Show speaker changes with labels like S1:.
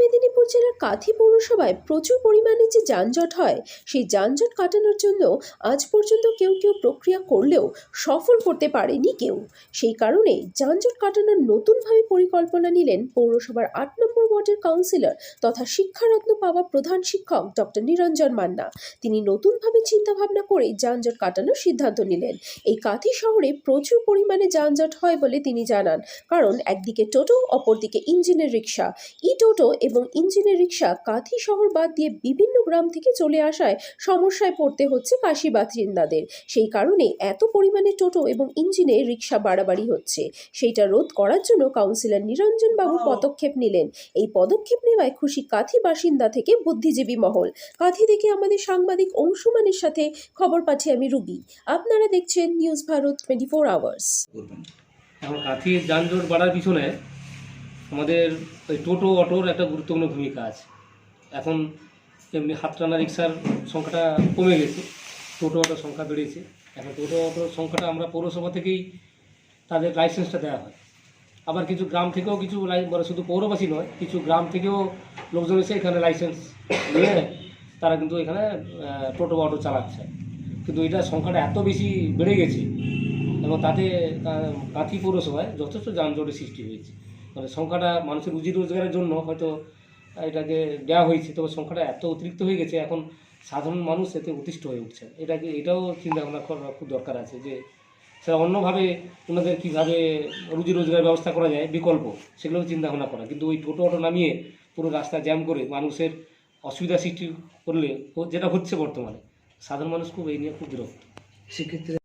S1: মেদিনীপুর জেলার কাঁথি পৌরসভায় প্রচুর পরিমাণে যে যানজট হয়, সেই যানজট কাটানোর জন্য আজ পর্যন্ত কেউ কেউ প্রক্রিয়া করলেও সফল করতে পারেনি কেউ। সেই কারণে যানজট কাটানোর নতুনভাবে পরিকল্পনা নিলেন পৌরসভার আট নম্বর ওয়ার্ডের কাউন্সিলর তথা শিক্ষারত্ন পাওয়া প্রধান শিক্ষক ডক্টর নিরঞ্জন মান্না। তিনি নতুনভাবে চিন্তাভাবনা করে যানজট কাটানোর সিদ্ধান্ত নিলেন। এই কাঁথি শহরে প্রচুর পরিমাণে যানজট হয় বলে তিনি জানান। কারণ একদিকে টোটো, অপরদিকে ইঞ্জিনের রিক্সা ই টোটো এবং ইঞ্জিনের রিক্সা কাঁথি শহর বাদ দিয়ে বিভিন্ন গ্রাম থেকে চলে আসায় সমস্যায় পড়তে হচ্ছে কাশি বাসিন্দাদের। সেই কারণে এত পরিমাণে টোটো এবং ইঞ্জিনের রিক্সা বাড়াবাড়ি হচ্ছে। সেইটা রোধ করার জন্য কাউন্সিলর নিরঞ্জন বাবু পদক্ষেপ নিলেন। এই পদক্ষেপ নেওয়ায় খুশি কাঁথি বাসিন্দা থেকে বুদ্ধিজীবী মহল। কাঁথি থেকে আমাদের সাংবাদিক অংশুমানের সাথে খবর পাঠিয়ে আমি রুবি। আপনারা দেখছেন news Bharat twenty four hours.
S2: এখন কাঁথির যানজট বাড়ার পিছনে আমাদের ওই টোটো, অটোর একটা গুরুত্বপূর্ণ ভূমিকা আছে। এখন এমনি হাত টানা রিক্সার সংখ্যাটা কমে গেছে, টোটো অটোর সংখ্যা বেড়েছে। এখন টোটো অটোর সংখ্যাটা আমরা পৌরসভা থেকেই তাদের লাইসেন্সটা দেওয়া হয়। আবার কিছু গ্রাম থেকেও কিছু মানে শুধু পৌরবাসী নয়, কিছু গ্রাম থেকেও লোকজন এসে এখানে লাইসেন্স নিয়ে তারা কিন্তু এখানে টোটো অটো চালাচ্ছে। কিন্তু এটার সংখ্যাটা এত বেশি বেড়ে গেছে এবং তাতে কাঁথি পৌরসভায় যথেষ্ট যানজটের সৃষ্টি হয়েছে। মানে সংখ্যাটা মানুষের রুজি রোজগারের জন্য হয়তো এটাকে দেওয়া হয়েছে, তবে সংখ্যাটা এত অতিরিক্ত হয়ে গেছে, এখন সাধারণ মানুষ এতে অতিষ্ঠ হয়ে উঠছে। এটাকে, এটাও চিন্তা ভাবনা করা খুব দরকার আছে যে সেটা অন্যভাবে ওনাদের কীভাবে রুজি রোজগারের ব্যবস্থা করা যায়, বিকল্প, সেগুলোও চিন্তা ভাবনা করা। কিন্তু ওই টোটো অটো নামিয়ে পুরো রাস্তা জ্যাম করে মানুষের অসুবিধা সৃষ্টি করলে, যেটা হচ্ছে বর্তমানে, সাধারণ মানুষ খুব এই নিয়ে খুব বিরক্ত।
S3: সেক্ষেত্রে